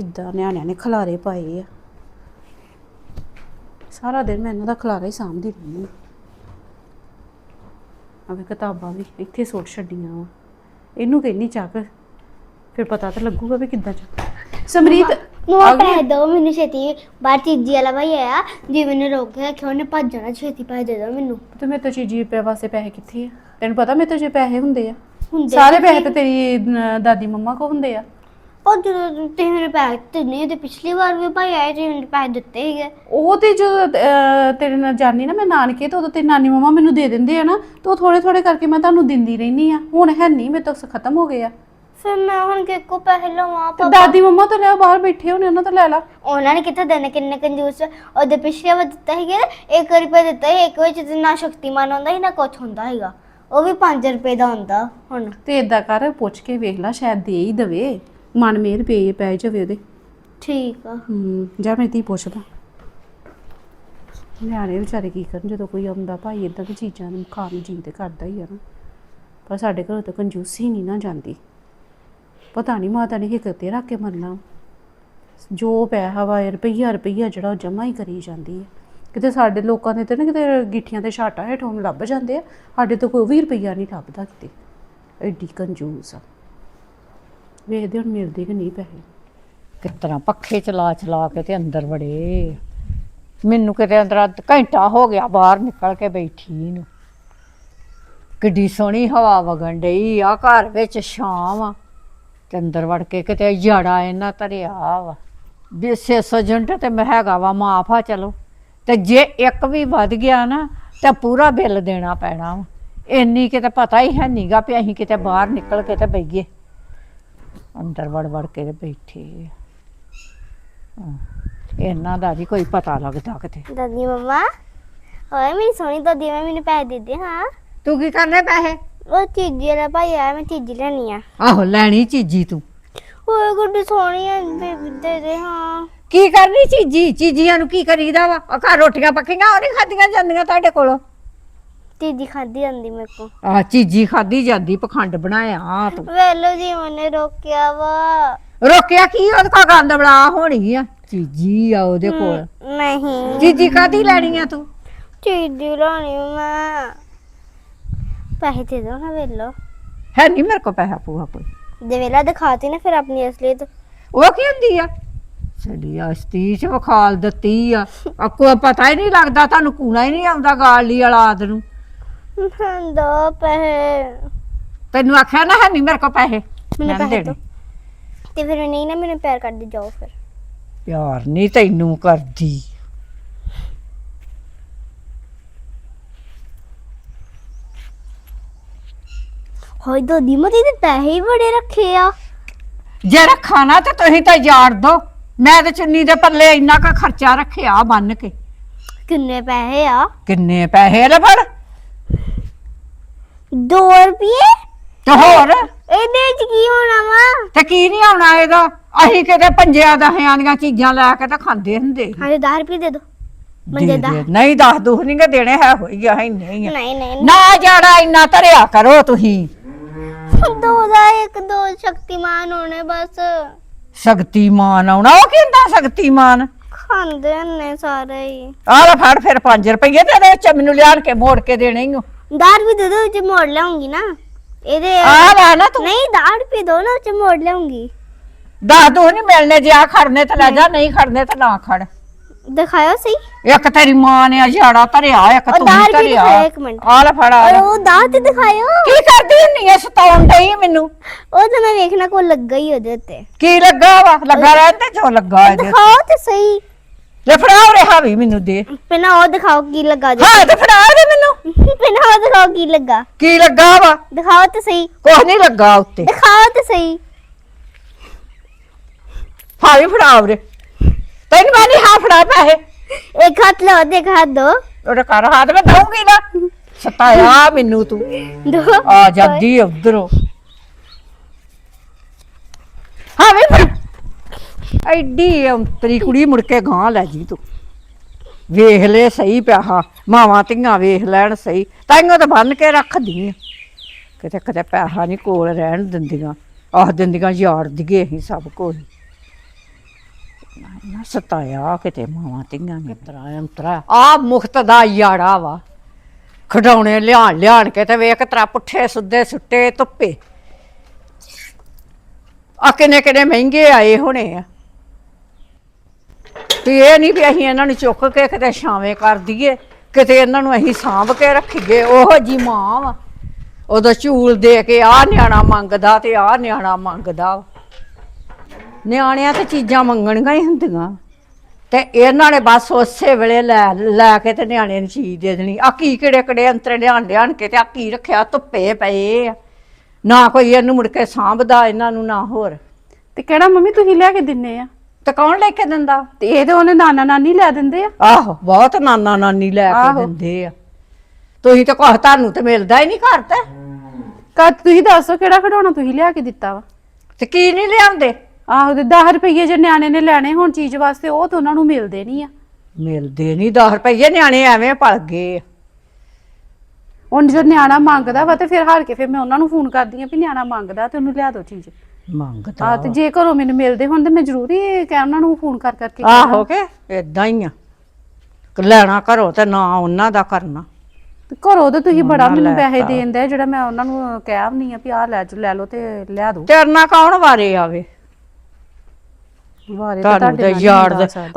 ਕਿੱਦਾਂ ਨਿਆਣਿਆਂ ਨੇ ਖਲਾਰੇ ਪਾਏ ਆ। ਸਾਰਾ ਦਿਨ ਮੈਂ ਇਹਨਾਂ ਦਾ ਖਲਾਰਾ ਹੀ ਸਾਂਭਦੀ ਰਹਿੰਦੀ ਹਾਂ। ਅਵੇ ਕਿਤਾਬਾਂ ਵੀ ਇੱਥੇ ਸੁੱਟ ਛੱਡੀਆਂ ਵਾ। ਇਹਨੂੰ ਕਹਿੰਨੀ ਚੱਕ ਫਿਰ ਪਤਾ ਤਾਂ ਲੱਗੂਗਾ ਵੀ ਕਿੱਦਾਂ ਚੱਕ। ਸਮਰੀਤ ਨੂੰ ਆ? ਪੈਸੇ ਦੋ ਮੈਨੂੰ ਛੇਤੀ। ਬਾਹਰ ਚੀਜ਼ੀ ਵਾਲਾ ਭਾਈ ਆਇਆ ਜੀ ਮੈਨੂੰ ਰੋਕ ਕੇ ਰੱਖਿਆ ਉਹਨੇ ਭੱਜ ਜਾਣਾ? ਛੇਤੀ ਪੈਸੇ ਦੇ ਦੋ ਮੈਨੂੰ। ਤੇ ਮੇਰੇ ਤੋਂ ਜੀ ਪੇ ਵਾਸਤੇ ਪੈਸੇ ਕਿੱਥੇ ਆ? ਤੈਨੂੰ ਪਤਾ ਮੇਰੇ ਤੋਂ ਜੇ ਪੈਸੇ ਹੁੰਦੇ ਆ? ਹੁੰਦੇ ਸਾਰੇ ਪੈਸੇ। ਤਾਂ ਤੇਰੀ ਦਾਦੀ ਮੰਮਾ ਕੋ ਹੁੰਦੇ ਆ। ਉਹ ਜਦੋਂ ਤੁਸੀਂ ਮੇਰੇ ਪੈਸੇ ਦਿੱਤੇ ਨਹੀਂ ਤੇ ਪਿਛਲੀ ਵਾਰ ਵੀ ਭਾਈ ਆਏ ਤੇ ਮੈਨੂੰ ਪੈਸੇ ਦਿੱਤੇ ਸੀਗੇ। ਉਹ ਤੇ ਜਦੋਂ ਅਹ, ਤੇਰੇ ਨਾਲ ਜਾਨੀ ਨਾ ਮੈਂ ਨਾਨਕੇ ਤੇ ਉਦੋਂ ਤੇ ਨਾਨੀ ਮੰਮਾ ਮੈਨੂੰ ਦੇ ਦਿੰਦੇ ਆ ਨਾ ਤੇ ਉਹ ਥੋੜੇ ਥੋੜੇ ਕਰਕੇ ਮੈਂ ਤੁਹਾਨੂੰ ਦਿੰਦੀ ਰਹਿਨੀ ਆ। ਹੁਣ ਹੈ ਨਹੀਂ ਮੇਰੇ ਤੋਂ ਖਤਮ ਹੋ ਗਏ ਆ। ਫਿਰ ਮੈਂ ਹੁਣ ਕਿੱਕੋ ਪੈਸੇ ਲਵਾਂ ਤੇ ਪਾਪਾ ਦਾਦੀ ਮੰਮਾ ਤੋਂ ਲੈ ਬਾਹਰ ਬੈਠੇ ਹੋਣੇ ਉਹਨਾਂ ਤੋਂ ਲੈ ਲਾ। ਉਹਨਾਂ ਨੇ ਕਿੱਥੇ ਦੇਣੇ ਕਿੰਨੇ ਕੰਜੂਸ? ਉਹਦੇ ਪਿਛਲੇ ਵਾਰ ਦਿੱਤਾ ਸੀਗਾ ਨਾ 1 ਰੁਪਏ ਦਿੱਤਾ ਸੀ ਇੱਕ ਵਿੱਚ ਤੇ ਨਾ ਸ਼ਕਤੀਮਾਨ ਹੁੰਦਾ ਸੀ ਨਾ ਕੁਝ ਹੁੰਦਾ ਸੀਗਾ। ਉਹ ਵੀ 5 ਰੁਪਏ ਦਾ ਹੁੰਦਾ ਹੁਣ। ਤੇ ਇਦਾਂ ਕਰ ਪੁੱਛ ਕੇ ਵੇਖ ਲੈ ਸ਼ਾਇਦ ਦੇ ਹੀ ਦਵੇ। ਮਨ ਮੇਰ ਪੇ ਪੈ ਜਾਵੇ ਉਹਦੇ। ਠੀਕ ਆ। ਹੂੰ ਜਾ ਮੈਂ ਤੀ ਪੁੱਛਦਾ। ਨਿਆਣੇ ਵਿਚਾਰੇ ਕੀ ਕਰਨ ਜਦੋਂ ਕੋਈ ਆਉਂਦਾ ਭਾਈ ਇਦਾਂ ਦੀ ਚੀਜ਼ਾਂ ਨੂੰ ਖਾਣ ਨੂੰ ਜੀ ਤੇ ਕਰਦਾ ਹੀ ਆ ਨਾ। ਪਰ ਸਾਡੇ ਘਰੋਂ ਤਾਂ ਕੰਜੂਸੀ ਨਹੀਂ ਨਾ ਜਾਂਦੀ। ਪਤਾ ਨਹੀਂ ਮਾਤਾ ਨੇ ਹਿੱਕ ਤੇ ਰੱਖ ਕੇ ਮਰਨਾ। ਜੋ ਪੈਸਾ ਵਾ ਰੁਪਈਆ ਰੁਪਈਆ ਜਿਹੜਾ ਜਮਾ ਹੀ ਕਰੀ ਜਾਂਦੀ ਹੈ ਕਿਤੇ ਸਾਡੇ ਲੋਕਾਂ ਦੇ ਤੇ ਨਾ ਕਿਤੇ ਗਿੱਠੀਆਂ ਤੇ ਛਾਟਾ ਹੇਠੋਂ ਲੱਭ ਜਾਂਦੇ ਆ। ਸਾਡੇ ਤੋਂ ਕੋਈ 20 ਰੁਪਈਆ ਨਹੀਂ ਲੱਭਦਾ ਕਿਤੇ। ਐਡੀ ਕੰਜੂਸ ਆ। ਵੇਖਦੇ ਹੁਣ ਮਿਲਦੇ ਕਿ ਨਹੀਂ ਪੈਸੇ। ਕਿਸ ਤਰ੍ਹਾਂ ਪੱਖੇ ਚਲਾ ਚਲਾ ਕੇ ਤੇ ਅੰਦਰ ਵੜੇ। ਮੈਨੂੰ ਕਿਤੇ ਅੰਦਰ ਅੱਧ ਘੰਟਾ ਹੋ ਗਿਆ ਬਾਹਰ ਨਿਕਲ ਕੇ ਬੈਠੀ ਨੂੰ। ਕਿੱਡੀ ਸੋਹਣੀ ਹਵਾ ਵਗਣ ਡਈ ਆ, ਘਰ ਵਿੱਚ ਸ਼ਾਮ ਆ। ਤੇ ਅੰਦਰ ਵੜ ਕੇ ਕਿਤੇ ਜੜਾ ਇਹਨਾਂ ਧਰਿਆ ਵਾ। ਵੀ 600 ਯੂਨਿਟ ਤੇ ਮੈਂ ਹੈਗਾ ਵਾ, ਮਾਫ ਆ ਚਲੋ। ਤੇ ਜੇ ਇੱਕ ਵੀ ਵੱਧ ਗਿਆ ਨਾ, ਤੇ ਪੂਰਾ ਬਿੱਲ ਦੇਣਾ ਪੈਣਾ ਵਾ। ਇੰਨੀ ਕਿਤੇ ਪਤਾ ਹੀ ਹੈ ਨਹੀਂਗਾ ਵੀ ਅਸੀਂ ਕਿਤੇ ਬਾਹਰ ਨਿਕਲ ਕੇ ਤੇ ਬਈਏ ਅੰਦਰ ਵੜ ਵੜ ਕੇ ਤੇ ਬੈਠੇ ਆ ਹਾਂ, ਇਹਨਾਂ ਦਾ ਵੀ ਕੋਈ ਪਤਾ ਲੱਗਦਾ ਕਿਤੇ। ਦਾਦੀ ਮਮਾ ਓਏ ਮੇਰੀ ਸੋਹਣੀ ਦਾਦੀ ਮੈਂ ਮੈਨੂੰ ਪੈਸੇ ਦੇ ਦੇ ਹਾਂ। ਤੂੰ ਕੀ ਕਰਨੇ ਪੈਸੇ? ਉਹ ਚੀਜ਼ੀ ਵਾਲਾ ਭਾਈ ਆਇਆ ਮੈਂ ਚੀਜ਼ੀ ਲੈਣੀ ਆ। ਆਹੋ ਲੈਣੀ ਚੀਜੀ ਤੂੰ। ਓਏ ਗੁੱਡੀ ਸੋਹਣੀ ਆ ਦੇ ਦੇ ਦੇ ਹਾਂ। ਕੀ ਕਰਨੀ ਚੀਜੀ? ਚੀਜੀਆਂ ਨੂੰ ਕੀ ਕਰੀਦਾ ਵਾ? ਆ ਘਰ ਰੋਟੀਆਂ ਪੱਕੀਆਂ ਉਹ ਨਹੀਂ ਖਾਧੀਆਂ ਜਾਂਦੀਆਂ ਤੁਹਾਡੇ ਕੋਲੋਂ? ਚੀਜ਼ੀ ਖਾਦੀ ਜਾਂਦੀ ਮੇਰੇ ਕੋ ਆ ਚੀਜੀ ਖਾਦੀ ਜਾਂਦੀ ਪਖੰਡ ਬਣਾਇਆ ਤੂੰ ਵੇਲੋ ਜੀ ਮੈਨੇ ਰੋਕਿਆ ਵਾ। ਰੋਕਿਆ ਕੀ ਉਹਦੇ ਕੋਲ ਗੰਦ ਬਲਾ ਹੋਣੀ ਆ। ਚੀਜੀ ਆ ਉਹਦੇ ਕੋਲ। ਨਹੀਂ। ਚੀਜੀ ਕਾਦੀ ਲੈਣੀ ਆ ਤੂੰ? ਚੀਜ਼ੀ ਲੈਣੀ ਮੈਂ। ਪੈਸੇ ਦੇ ਦੋ ਨਾ ਵੇਲੋ ਹੈ ਨਹੀਂ ਮੇਰੇ ਕੋਲ ਪੈਸਾ ਪੂਆ ਕੋਈ। ਦੇ ਵੇਲਾ ਦਿਖਾਤੀ ਨਾ ਫਿਰ ਆਪਣੀ ਅਸਲੀਅਤ। ਉਹ ਕੀ ਹੁੰਦੀ ਆ? ਸਾਡੀ ਅਸਤੀ ਚ ਵਿਖਾਲ ਦਿੱਤੀ ਆ। ਆ ਕੋਈ ਪਤਾ ਹੀ ਨਹੀਂ ਲੱਗਦਾ ਤੁਹਾਨੂੰ ਕੂਣਾ ਹੀ ਨਹੀਂ ਆਉਂਦਾ ਗਾਲੀ ਔਲਾਦ ਨੂੰ। ਦੋ ਪੈਸੇ। ਤੈਨੂੰ ਆਖਿਆ ਨਾ ਹੈ ਨਹੀਂ ਮੇਰੇ ਕੋਲ ਪੈਸੇ। ਮੈਨੂੰ ਮੈਂ ਨੀ ਪੈਸੇ ਦੇਣੇ। ਦਿਓ। ਤੇ ਫਿਰ ਨਹੀਂ ਨਾ ਮੈਨੂੰ ਪਿਆਰ ਕਰਦੇ ਜਾਓ ਫਿਰ। ਪਿਆਰ ਨਹੀਂ ਤੈਨੂੰ ਕਰਦੀ। ਹੋਈ ਦਾਦੀ ਮਤੀ ਤੇ ਪੈਸੇ ਹੀ ਬੜੇ ਰੱਖੇ ਆ। ਜੇ ਰੱਖਾਣਾ ਤੇ ਤੁਸੀਂ ਤਾਂ ਯਾਰ ਦੋ। ਮੈਂ ਤੇ ਚੁੰਨੀ ਦੇ ਪੱਲੇ ਇੰਨਾ ਕੁ ਖਰਚਾ ਰੱਖਿਆ ਬੰਨ ਕੇ। ਕਿੰਨੇ ਪੈਸੇ ਆ? ਕਿੰਨੇ ਪੈਸੇ ਲੈ ਫੜ। 2 ਰੁਪਏ? ਤੇ ਹੋਰ? ਇਹਦੇ ਚ ਕੀ ਹੋਣਾ ਵਾ? ਤੇ ਕੀ ਨਹੀਂ ਆਉਣਾ ਇਹਦਾ? ਅਸੀਂ ਕਿਤੇ ਪੰਜਿਆਂ ਦਹਿਆਂ ਦੀਆਂ ਚੀਜ਼ਾਂ ਲੈ ਕੇ ਤਾਂ ਖਾਂਦੇ ਹੁੰਦੇ ਹਾਂ 10 ਰੁਪਏ ਦੇ ਦੋ। ਦੇ ਮੰਜੇ ਦਾ ਦੇ। ਨਹੀਂ ਦੱਸ ਦੂਹ ਨਹੀਂ ਗੇ ਦੇਣੇ ਹੈ ਹੋਈ ਆ ਹੈ ਨਹੀਂ ਆ। ਨਹੀਂ ਨਹੀਂ ਨਾ ਜਾੜਾ ਇੰਨਾ ਧਰਿਆ ਕਰੋ ਤੁਸੀਂ। ਦੋ ਦਾ ਇੱਕ ਦੋ ਸ਼ਕਤੀਮਾਨ ਹੋਣੇ ਬਸ। ਸ਼ਕਤੀਮਾਨ ਆਉਣਾ ਉਹ ਕਹਿੰਦਾ ਸ਼ਕਤੀਮਾਨ? ਖਾਂਦੇ ਨੇ ਸਾਰੇ ਹੀ। ਆਹ ਲੈ ਫੜ ਫਿਰ 5 ਰੁਪਏ ਤੇ ਇਹਦੇ ਵਿੱਚ ਮੈਨੂੰ ਲਿਆਣ ਕੇ ਮੋੜ ਕੇ ਦੇਣੇ ਹੀ ਦਾਰ ਵੀ ਦੇ ਦੋ ਜੇ ਮੋੜ ਲਾਉਂਗੀ ਨਾ ਇਹਦੇ ਆ ਲੈ ਨਾ ਤੂੰ ਨਹੀਂ ਦਾਰ ਰੁਪਏ ਦੋ ਨਾ ਜੇ ਮੋੜ ਲਾਉਂਗੀ ਦੱਸ ਦੂਹ ਨਹੀਂ ਮਿਲਣੇ ਜੇ ਆ ਖੜਨੇ ਤੇ ਲੈ ਜਾ ਨਹੀਂ ਖੜਨੇ ਤੇ ਨਾ ਖੜ ਦਿਖਾਓ ਸਹੀ ਇੱਕ ਤੇਰੀ ਮਾਂ ਨੇ ਜਾੜਾ ਧਰਿਆ ਇੱਕ ਉਹ ਤੂੰ ਵੀ ਧਰਿਆ ਇੱਕ ਮਿੰਟ। ਆ ਲੈ ਫੜ ਆ ਲੈ। ਉਹ ਦਾਰ ਤੇ ਦਿਖਾਓ ਕੀ ਕਰਦੀ ਹੁੰਨੀ ਐ ਸਤਾਉਣ ਡਈ ਮੈਨੂੰ ਉਹ ਤਾਂ ਮੈਂ ਵੇਖਣਾ ਕੋ ਲੱਗਾ ਹੀ ਉਹਦੇ ਉੱਤੇ ਕੀ ਲੱਗਾ ਵਾ ਲੱਗਾ ਰਹਿੰਦੇ ਜੋ ਲੱਗਾ ਇਹਦੇ ਦਿਖਾਓ ਤੇ ਸਹੀ ਲੈ ਫੜਾ ਉਰੇ ਹਾਵੀ ਮੈਨੂੰ ਦੇ ਪਹਿਲਾਂ ਉਹ ਦਿਖਾਓ ਕੀ ਲੱਗਾ ਜੀ ਹਾਂ ਤੇ ਫੜਾ ਦੇ ਮੈਨੂੰ ਪਹਿਲਾਂ ਦਿਖਾਓ ਕੀ ਲੱਗਾ। ਕੀ ਲੱਗਾ ਵਾ? ਦਿਖਾਓ ਤੇ ਸਹੀ। ਕੁਛ ਨਹੀਂ ਲੱਗਾ ਉੱਤੇ। ਦਿਖਾਓ ਤੇ ਸਹੀ। ਹਾਵੀ ਫੜਾ ਉਰੇ। ਤੈਨੂੰ ਮੈਂ ਨਹੀਂ ਹਾਂ ਫੜਾ ਪੈਸੇ। ਇੱਕ ਹੱਥ ਲਓ ਤੇ ਇੱਕ ਹੱਥ ਦੋ। ਉਹਦੇ ਘਰ ਹੱਥ ਮੈਂ ਦਊਂਗੀ ਨਾ। ਸਤਾਇਆ ਮੈਨੂੰ ਤੂੰ। ਦੋ। ਆ ਜਾਂਦੀ ਉਧਰੋਂ। ਹਾਂ ਵੇ ਐਡੀ ਅੰਤਰੀ ਕੁੜੀ ਮੁੜ ਕੇ ਗਾਂ ਲੈ ਜੀ ਤੂੰ। ਵੇਖ ਲੈ ਸਹੀ ਪਿਆਹਾ ਮਾਵਾਂ ਧੀਆਂ ਵੇਖ ਲੈਣ ਸਹੀ। ਤਾਈਓ ਤਾਂ ਬੰਨ ਕੇ ਰੱਖਦੀ ਆ ਕਿਤੇ ਕਿਤੇ ਪੈਸਾ ਨਹੀਂ ਕੋਲ ਰਹਿਣ ਦਿੰਦੀਆਂ। ਆਖ ਦਿੰਦੀਆਂ ਯਾਰ ਦੀਏ ਅਸੀਂ ਸਭ ਕੁਝ ਨਾ ਸਤਾਇਆ ਕਿਤੇ ਮਾਵਾਂ ਧੀਆਂ ਨੇ। ਤਰਾ ਅੰਤਰਾ। ਆ ਮੁਖਤ ਦਾ ਯਾੜਾ ਵਾ। ਖਡਾਉਣੇ ਲਿਆਣ ਲਿਆਣ ਕੇ ਤੇ ਵੇਖ ਤਰਾ ਪੁੱਠੇ ਸੁੱਧੇ ਸੁੱਟੇ ਧੁੱਪੇ। ਆ ਕਿੰਨੇ ਕਿੰਨੇ ਮਹਿੰਗੇ ਆਏ ਹੋਣੇ ਆ। ਤੇ ਇਹ ਨਹੀਂ ਵੀ ਅਸੀਂ ਇਹਨਾਂ ਨੂੰ ਚੁੱਕ ਕੇ ਕਿਤੇ ਛਾਵੇਂ ਕਰ ਦਈਏ, ਕਿਤੇ ਇਹਨਾਂ ਨੂੰ ਅਸੀਂ ਸਾਂਭ ਕੇ ਰੱਖੀਏ, ਉਹੋ ਜੀ ਮਾਂ ਵਾ। ਉਹਦਾ ਝੂਲ ਦੇ ਕੇ ਆ ਨਿਆਣਾ ਮੰਗਦਾ ਤੇ ਆ ਨਿਆਣਾ ਮੰਗਦਾ ਨਿਆਣਿਆਂ ਤੇ ਚੀਜ਼ਾਂ ਮੰਗਣੀਆਂ ਹੀ ਹੁੰਦੀਆਂ। ਤੇ ਇਹਨਾਂ ਨੇ ਬਸ ਉਸੇ ਵੇਲੇ ਲੈ ਲੈ ਕੇ ਤੇ ਨਿਆਣੇ ਨੂੰ ਚੀਜ਼ ਦੇ ਦੇਣੀ। ਆ ਕੀ ਕਿਹੜੇ ਕਿਹੜੇ ਅੰਤਰੇ ਲਿਆਣ ਲਿਆਣ ਕੇ ਤੇ ਆ ਕੀ ਰੱਖਿਆ? ਧੁੱਪੇ ਪਏ ਆ। ਨਾ ਕੋਈ ਇਹਨੂੰ ਮੁੜ ਕੇ ਸਾਂਭਦਾ, ਇਹਨਾਂ ਨੂੰ ਨਾ ਹੋਰ। ਤੇ ਕਿਹੜਾ ਮੰਮੀ, ਤੁਸੀਂ ਲਿਆ ਕੇ ਦਿੰਨੇ ਆ? ਤੇ ਕੌਣ ਲੈ ਕੇ ਦਿੰਦਾ? ਤੇ ਇਹ ਤੇ ਉਹਨੇ ਨਾਨਾ ਨਾਨੀ ਲੈ ਦਿੰਦੇ ਆ। ਆਹੋ ਬਹੁਤ ਨਾਨਾ ਨਾਨੀ ਲੈ ਕੇ ਆਹੋ। ਦਿੰਦੇ ਆ। ਤੁਸੀਂ ਤਾਂ ਕੁਛ ਤੁਹਾਨੂੰ ਤੇ ਮਿਲਦਾ ਹੀ ਨਹੀਂ ਘਰ ਤੇ। ਕਦ ਤੁਸੀਂ ਦੱਸੋ ਕਿਹੜਾ ਖਿਡੌਣਾ ਤੁਸੀਂ ਲਿਆ ਕੇ ਦਿੱਤਾ ਵਾ? ਤੇ ਕੀ ਨਹੀਂ ਲਿਆਉਂਦੇ? ਆਹੋ ਤੇ 10 ਰੁਪਏ ਜੇ ਨਿਆਣੇ ਨੇ ਲੈਣੇ ਹੁਣ ਚੀਜ਼ ਵਾਸਤੇ ਉਹ ਤਾਂ ਉਹਨਾਂ ਨੂੰ ਮਿਲਦੇ ਨਹੀਂ ਆ। ਮਿਲਦੇ ਨਹੀਂ 10 ਰੁਪਏ ਨਿਆਣੇ ਐਵੇਂ ਪਲ ਗਏ ਆ। ਹੁਣ ਜਦੋਂ ਨਿਆਣਾ ਮੰਗਦਾ ਵਾ ਤੇ ਫਿਰ ਹਾਰ ਕੇ ਫਿਰ ਮੈਂ ਉਹਨਾਂ ਨੂੰ ਫੋਨ ਕਰਦੀ ਆ ਵੀ ਨਿਆਣਾ ਮੰਗਦਾ ਤੇ ਉਹਨੂੰ ਲਿਆ ਦਿਓ ਚੀਜ਼। ਮੰਗਦਾ ਆ ਤੇ ਜੇ ਘਰੋਂ ਮੈਨੂੰ ਮਿਲਦੇ ਹੁਣ ਤੇ ਮੈਂ ਜ਼ਰੂਰੀ ਕਹਿ ਉਹਨਾਂ ਨੂੰ ਫੋਨ ਕਰ ਕਰਕੇ ਆਹੋ ਕੇ ਇਦਾਂ ਹੀ ਆ। ਲੈਣਾ ਘਰੋਂ ਤੇ ਨਾ ਉਹਨਾਂ ਦਾ ਕਰਨਾ। ਤੇ ਘਰੋਂ ਤੇ ਤੁਸੀਂ ਬੜਾ ਮੈਨੂੰ ਪੈਸੇ। ਦੇਂਦੇ ਜਿਹੜਾ ਮੈਂ ਉਹਨਾਂ ਨੂੰ ਕਹਿਆ ਵੀ ਨਹੀਂ ਆ ਵੀ ਆਹ ਲੈ ਜੋ ਲੈ ਲਓ ਤੇ ਲਿਆ ਦਿਓ। ਤੇਰੇ ਨਾਲ ਕੌਣ ਵਾਰੇ ਆਵੇ? ਵਾਰੇ ਦੇ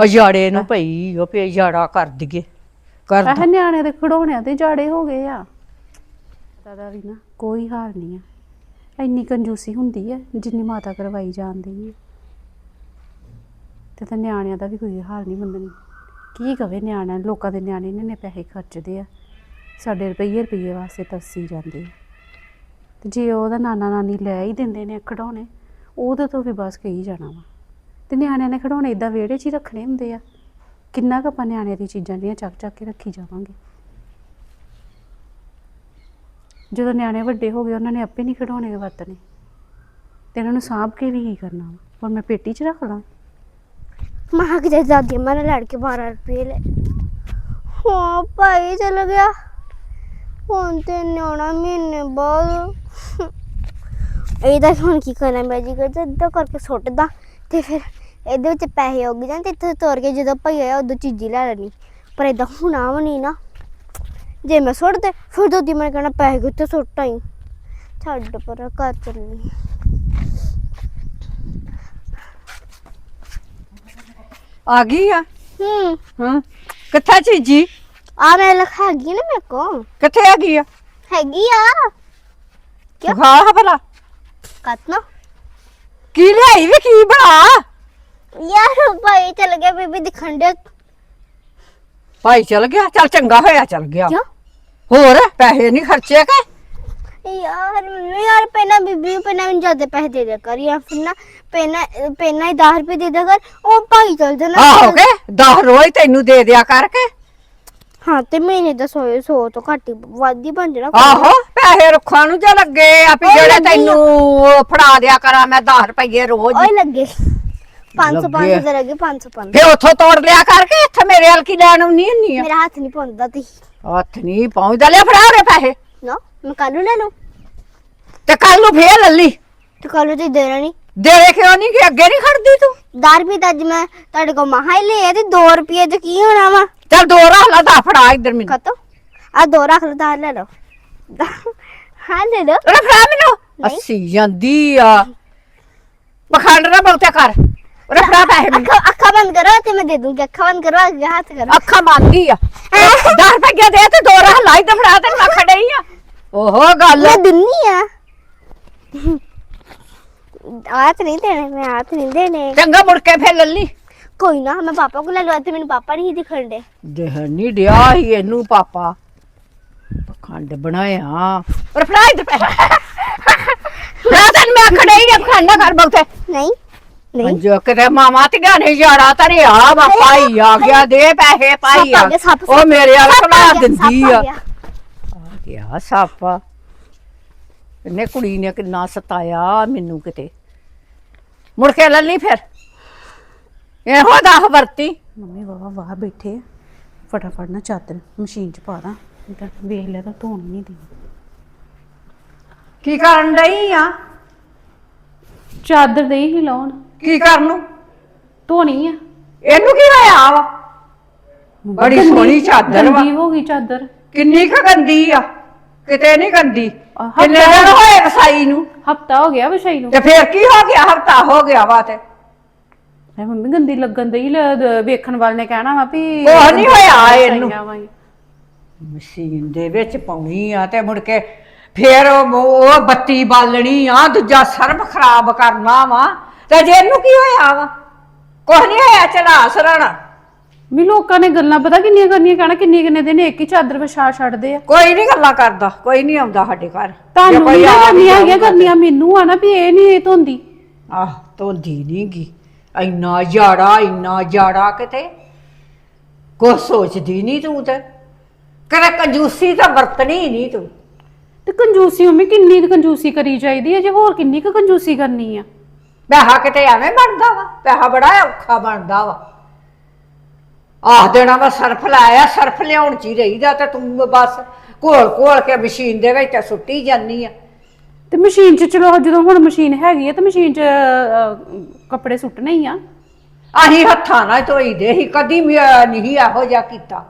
ਯਾੜੇ ਨੂੰ ਭਈ ਉਹ ਪੇ ਯਾੜਾ ਕਰ ਦਈਏ। ਕਰ ਨਿਆਣੇ ਦੇ ਖਿਡੌਣਿਆਂ ਤੇ ਜਾੜੇ ਹੋ ਗਏ ਆ। ਦਾਦਾ ਵੀ ਨਾ ਕੋਈ ਹਾਲ ਨਹੀਂ ਆ। ਇੰਨੀ ਕੰਜੂਸੀ ਹੁੰਦੀ ਹੈ, ਜਿੰਨੀ ਮਾਤਾ ਕਰਵਾਈ ਜਾਂਦੀ ਹੈ। ਤੇ ਤਾਂ ਨਿਆਣਿਆਂ ਦਾ ਵੀ ਕੋਈ ਹਾਲ ਨਹੀਂ ਬੰਦਨੀ ਕੀ ਕਵੇ ਨਿਆਣਿਆਂ ਨੂੰ? ਲੋਕਾਂ ਦੇ ਨਿਆਣੇ ਨੇ ਨੇ ਪੈਸੇ ਖਰਚਦੇ ਆ। ਸਾਡੇ ਰੁਪਈਏ ਰੁਪਈਏ ਵਾਸਤੇ ਤਰਸੀ ਜਾਂਦੇ ਆ। ਤੇ ਜੇ ਉਹਦਾ ਨਾਨਾ ਨਾਨੀ ਲੈ ਹੀ ਦਿੰਦੇ ਨੇ ਖਿਡੌਣੇ, ਉਹਦੇ ਤੋਂ ਵੀ ਬਸ ਕਹੀ ਜਾਣਾ ਵਾ। ਤੇ ਨਿਆਣਿਆਂ ਨੇ ਖਿਡੌਣੇ ਇਦਾਂ ਵਿਹੜੇ 'ਚ ਹੀ ਰੱਖਣੇ ਹੁੰਦੇ ਆ। ਕਿੰਨਾ ਕੁ ਆਪਾਂ ਨਿਆਣਿਆਂ ਦੀ ਚੀਜ਼ਾਂ ਜਿਹੜੀਆਂ ਚੱਕ ਚੱਕ ਕੇ ਰੱਖੀ ਜਾਵਾਂਗੇ। ਜਦੋਂ ਨਿਆਣੇ ਵੱਡੇ ਹੋ ਗਏ, ਉਹਨਾਂ ਨੇ ਆਪੇ ਨਹੀਂ ਖਿਡੌਣੇ ਵਰਤਣੇ। ਤੇ ਇਹਨਾਂ ਨੂੰ ਸਾਂਭ ਕੇ ਵੀ ਕੀ ਕਰਨਾ ਵਾ? ਹੁਣ ਮੈਂ ਪੇਟੀ 'ਚ ਰੱਖ ਲਾਂ। ਮਾਂ ਕਿਤੇ ਦਾਦੀ ਮਾਂ ਨੇ ਲੜ ਕੇ 12 ਰੁਪਏ ਲੈ। ਹਾਂ, ਭਾਈ ਚਲ ਗਿਆ। ਹੁਣ ਤੇ ਨਿਆਣਾ ਮਹੀਨੇ ਬਾਅਦ। ਇਹਦਾ ਹੁਣ ਕੀ ਕਰਨਾ, ਮੈਂ ਜੀ ਕਰਦਾ ਇਦਾਂ ਕਰਕੇ ਸੁੱਟਦਾ। ਤੇ ਫਿਰ ਇਹਦੇ ਵਿੱਚ ਪੈਸੇ ਉੱਗ ਜਾਣ, ਤੇ ਇੱਥੇ ਤੋਰ ਕੇ ਜਦੋਂ ਭਾਈ ਆਇਆ, ਉਦੋਂ ਚੀਜ਼ੀ ਲੈ ਲੈਣੀ। ਪਰ ਇਦਾਂ ਹੁਣਾ ਵੀ ਨਹੀਂ ਨਾ। ਜੇ ਮੈਂ ਸੁੱਟ ਦੇ ਫਿਰ ਦੋਦੀ ਮੈਂ ਕਹਿਣਾ ਪੈਸੇ ਕਿੱਥੇ ਸੁੱਟ ਆਈ ਛੱਡ ਪਰ ਘਰ ਚੱਲਣੀ ਆ ਗਈ ਆ? ਹੂੰ। ਹਾਂ। ਕਿੱਥੇ ਚੀਜੀ? ਆ ਮੈਂ ਲਿਖਾ ਗਈ ਨਾ ਮੇਰੇ ਕੋ ਕਿੱਥੇ ਆ ਗਈ ਆ? ਹੈਗੀ ਆ। ਕਿਉਂ? ਖਾ ਭਲਾ। ਕਤਨਾ ਕੀ ਲਿਆਈ ਵੀ ਕੀ ਬਣਾ? ਯਾਰ ਭਾਈ ਚਲ ਗਿਆ ਬੀਬੀ ਦਿਖਣ ਦੇ ਭਾਈ ਚਲ ਗਿਆ ਚੱਲ ਚੰਗਾ ਹੋਇਆ ਚਲ ਗਿਆ। ਕਿਉਂ? ਹੋਰ ਪੈਸੇ ਨਹੀਂ ਖਰਚੇ ਕੇ? ਯਾਰ ਮੈਨੂੰ ਯਾਰ ਪਹਿਲਾਂ ਬੀਬੀ ਨੂੰ ਪਹਿਲਾਂ ਮੈਨੂੰ ਜ਼ਿਆਦਾ ਪੈਸੇ ਦੇ ਦਿਆ ਕਰ ਜਾਂ ਫਿਰ ਨਾ ਪਹਿਲਾਂ ਪਹਿਲਾਂ ਹੀ 10 ਰੁਪਏ ਦੇ ਦਿਆ ਕਰ ਉਹ ਭਾਈ ਚਲ ਜਾਣਾ ਆਹੋ ਕੇ 10 ਰੋਜ਼ ਤੈਨੂੰ ਦੇ ਦਿਆ ਕਰਕੇ ਹਾਂ ਤੇ ਮਹੀਨੇ ਦਾ 100 100 ਤੋਂ ਘੱਟ ਹੀ ਵੱਧ ਹੀ ਬਣ ਜਾਣਾ ਆਹੋ ਪੈਸੇ ਰੁੱਖਾਂ ਨੂੰ ਜੇ ਲੱਗੇ ਆ ਵੀ ਓਏ ਜਿਹੜੇ ਲੱਗੀ ਆ। ਤੈਨੂੰ ਫੜਾ ਦਿਆ ਕਰਾਂ ਮੈਂ 10 ਰੁਪਏ ਰੋਜ਼। ਓਏ ਲੱਗੇ। 500 ਲੱਗੇ ਆ। 500 ਦੇ ਲੱਗੇ 500 500 ਫੇ ਉੱਥੋਂ ਤੋੜ ਲਿਆ ਕਰਕੇ ਇੱਥੇ ਮੇਰੇ ਹਲ ਕੀ ਲੈਣ ਆਉਣੀ ਹੁੰਨੀ ਆ? ਮੇਰਾ ਹੱਥ ਨਹੀਂ ਪਾਉਂਦਾ ਤੀ ਹੱਥ ਨਹੀਂ ਪਹੁੰਚਦਾ। ਲਿਆ ਫੜਾ ਰੇ ਪੈਸੇ। ਨਾ ਮੈਂ ਕੱਲ ਨੂੰ ਲੈ ਲਵਾਂ ਤੇ ਕੱਲ ਨੂੰ ਫੇਰ ਲੱਲੀ ਤੇ ਕੱਲ ਨੂੰ ਤੇ ਦੇਣਾ ਨਹੀਂ ਦੇ ਕਿਉਂ ਨਹੀਂ ਕਿ ਅੱਗੇ ਨਹੀਂ ਖੜਦੀ ਤੂੰ? 10 ਰੁਪਏ ਤਾਂ ਅੱਜ ਮੈਂ ਤੁਹਾਡੇ ਕੋਲ ਮਹਾ ਹੀ ਲਿਆ ਤੇ 2 ਰੁਪਏ ਚ ਕੀ ਹੋਣਾ ਵਾ? ਚੱਲ ਦੋ ਰੱਖ ਲਾ ਦਾ ਫੜਾ ਇੱਧਰ ਮੈਨੂੰ। ਕਤੋ ਆ ਦੋ ਰੱਖ ਲਓ ਲੈ ਲਓ। ਹਾਂ ਲੈ ਲਓ। ਉਹ ਫੜਾ ਮੈਨੂੰ। ਨਹੀਂ। ਅੱਸੀ ਜਾਂਦੀ ਆ। ਪਖੰਡ ਨਾ ਬਹੁਤੇ ਕਰ। ਉਹ ਫੜਾ ਪੈਸੇ ਮੈਨੂੰ ਅੱਖਾਂ ਅੱਖਾਂ ਬੰਦ ਕਰੋ ਤੇ ਮੈਂ ਦੇ ਦੂੰਗੀ ਅੱਖਾਂ ਬੰਦ ਕਰੋ ਅੱਗੇ ਹੱਥ ਕਰੋ ਅੱਖਾਂ ਮੰਨਦੀ ਆ 10 ਰੁਪਏ ਦੇ ਤੇ ਦੋ ਰੱਖ ਲਾ ਇੱਧਰ ਫੜਾ ਤੇ ਮੈਂ ਖੜਈ ਆ ਓਹੋ ਗੱਲ ਮੈਂ ਦਿੰਨੀ ਆ ਆਤ ਨਹੀਂ ਦੇਣੇ ਮੈਂ ਆਤ ਨਹੀਂ ਦੇਣੇ ਚੰਗਾ ਮੁੜ ਕੇ ਫੇਰ ਲੱਲੀ ਕੋਈ ਨਾ ਮੈਂ ਪਾਪਾ ਕੋਲ ਲੈ ਲਵਾ ਤੇ ਮੈਨੂੰ ਪਾਪਾ ਨਹੀਂ ਦਿਖਣ ਦੇ ਦੇਹ ਨਹੀਂ ਡਿਆ ਹੀ ਇਹਨੂੰ ਪਾਪਾ ਪਖੰਡ ਬਣਾਇਆ ਉਹ ਫੜਾ ਇੱਧਰ ਪੈਸੇ ਫੜਾ ਤੈਨੂੰ ਮੈਂ ਖੜਈ ਆ ਪਖੰਡ ਨਾ ਕਰ ਬਹੁਤੇ ਨਹੀਂ ਨਹੀਂ। ਜੋ ਕਿਤੇ ਮਾਮਾ ਤੇ ਗਾਣੇ ਜਾੜਾ ਤਰੇ ਆ ਵਾ ਭਾਈ ਆ ਗਿਆ ਦੇ ਪੈਸੇ ਭਾਈ ਸੱਪ ਆ। ਆ ਗਿਆ, ਸੱਪ, ਉਹ ਮੇਰੇ ਵਾਲ ਸੱਪ ਖਲਾ ਆ ਗਿਆ, ਦਿੰਦੀ ਸੱਪ ਆ ਗਿਆ। ਆ ਗਿਆ ਸੱਪ। ਇਹਨੇ ਕੁੜੀ ਨੇ ਕਿੰਨਾ ਸਤਾਇਆ ਮੈਨੂੰ ਕਿਤੇ। ਮੁੜ ਕੇ ਲੱਲੀ ਫਿਰ। ਇਹੋ ਦਾ ਵਰਤੀ। ਮੰਮੀ ਵਾਵਾ ਵਾਹ ਬੈਠੇ ਆ। ਫਟਾਫਟ ਨਾ ਚਾਦਰ ਮਸ਼ੀਨ 'ਚ ਪਾ ਦਾਂ। ਤਾਂ ਵੇਖ ਲਿਆ ਤਾਂ ਧੋਣ ਨਹੀਂ ਦੀ ਕੀ ਕਰਨ ਡਈ ਆ? ਚਾਦਰ ਦੇ ਹੀ ਲਾਉਣ। ਕੀ ਕਰਨ ਨੂੰ? ਧੋਣੀ ਆ। ਇਹਨੂੰ ਕੀ ਹੋਇਆ ਵਾ? ਬੜੀ ਸੋਹਣੀ ਚਾਦਰ ਵਾ। ਗੰਦੀ ਹੋ ਗਈ ਚਾਦਰ। ਕਿੰਨੀ ਕੁ ਗੰਦੀ ਆ? ਕਿਤੇ ਨਹੀਂ ਗੰਦੀ। ਕਿੰਨੇ ਦਿਨ ਹੋਏ ਵਸਾਈ ਨੂੰ? ਹਫਤਾ ਹੋ ਗਿਆ ਵਿਸ਼ਾਈ ਨੂੰ। ਤੇ ਫੇਰ ਕੀ ਹੋ ਗਿਆ? ਹਫਤਾ ਹੋ ਗਿਆ ਵਾ ਤੇ। ਐ ਮੰਮੀ ਗੰਦੀ ਲੱਗਣ ਦਈ ਵੇਖਣ ਵਾਲੇ ਨੇ ਕਹਿਣਾ ਵਾ ਵੀ ਕੁਛ ਨੀ ਹੋਇਆ ਇਹਨੂੰ। ਮਸ਼ੀਨ ਦੇ ਵਿੱਚ ਪਾਉਣੀ ਆ ਤੇ ਮੁੜ ਕੇ ਫੇਰ ਉਹ ਉਹ ਬੱਤੀ ਬਾਲਣੀ ਆ ਦੂਜਾ ਸਰਬ ਖਰਾਬ ਕਰਨਾ ਵਾ। ਤੇ ਜੇ ਇਹਨੂੰ ਕੀ ਹੋਇਆ ਵਾ? ਕੁਛ ਨਹੀਂ ਹੋਇਆ ਚਲਾ ਸਰਣਾ। ਵੀ ਲੋਕਾਂ ਨੇ ਗੱਲਾਂ ਪਤਾ ਕਿੰਨੀਆਂ ਕਰਨੀਆਂ ਕਹਿਣਾ ਕਿੰਨੇ ਕਿੰਨੇ ਦਿਨ ਇੱਕ ਹੀ ਚਾਦਰ ਵਿਛਾ ਛੱਡਦੇ ਆ। ਕੋਈ ਨਹੀਂ ਗੱਲਾਂ ਕਰਦਾ ਕੋਈ ਨਹੀਂ ਆਉਂਦਾ ਸਾਡੇ ਘਰ। ਜੇ ਤੁਹਾਨੂੰ ਕੋਈ ਨਹੀਂ ਆ ਵੀ ਕਰਨੀਆਂ ਹੈਗੀਆਂ ਮੈਨੂੰ ਆ ਨਾ ਵੀ ਇਹ ਨਹੀਂ ਇਹ ਧੋਂਦੀ। ਆਹ ਧੋਂਦੀ ਨੀ ਗੀ। ਇੰਨਾ ਜਾੜਾ ਇੰਨਾ ਜਾੜਾ ਕਿਤੇ। ਕੁਛ ਸੋਚਦੀ ਨਹੀਂ ਤੂੰ ਤੇ। ਕਦੇ ਕੰਜੂਸੀ ਤਾਂ ਵਰਤਣੀ ਨਹੀਂ ਤੂੰ। ਤੇ ਕੰਜੂਸੀ ਮੰਮੀ ਕਿੰਨੀ ਕੁ ਕੰਜੂਸੀ ਕਰੀ ਚਾਹੀਦੀ ਹੈ ਜੇ ਹੋਰ ਕਿੰਨੀ ਕੁ ਕੰਜੂਸੀ ਕਰਨੀ ਆ? ਪੈਸਾ ਕਿਤੇ ਐਵੇਂ ਬਣਦਾ ਵਾ? ਪੈਸਾ ਬੜਾ ਔਖਾ ਬਣਦਾ ਵਾ। ਆਹ ਦੇਣਾ ਵਾ ਸਰਫ ਲਾਇਆ ਸਰਫ ਲਿਆਉਣ ਚ ਹੀ ਰਹੀਦਾ ਤੇ ਤੂੰ ਬਸ ਘੋਲ ਘੋਲ ਕੇ ਮਸ਼ੀਨ ਦੇ ਵਿੱਚ ਸੁੱਟੀ ਜਾਨੀ ਆ। ਤੇ ਮਸ਼ੀਨ 'ਚ ਚਲੋ ਜਦੋਂ ਹੁਣ ਮਸ਼ੀਨ ਹੈਗੀ ਹੈ ਤੇ ਮਸ਼ੀਨ 'ਚ ਅਹ, ਕੱਪੜੇ ਸੁੱਟਣੇ ਹੀ ਆ। ਅਸੀਂ ਹੱਥਾਂ ਨਾਲ ਧੋਈ ਦੇ ਸੀ ਕਦੀ ਵੀ ਅਹ, ਨਹੀਂ ਇਹੋ ਜਿਹਾ ਕੀਤਾ।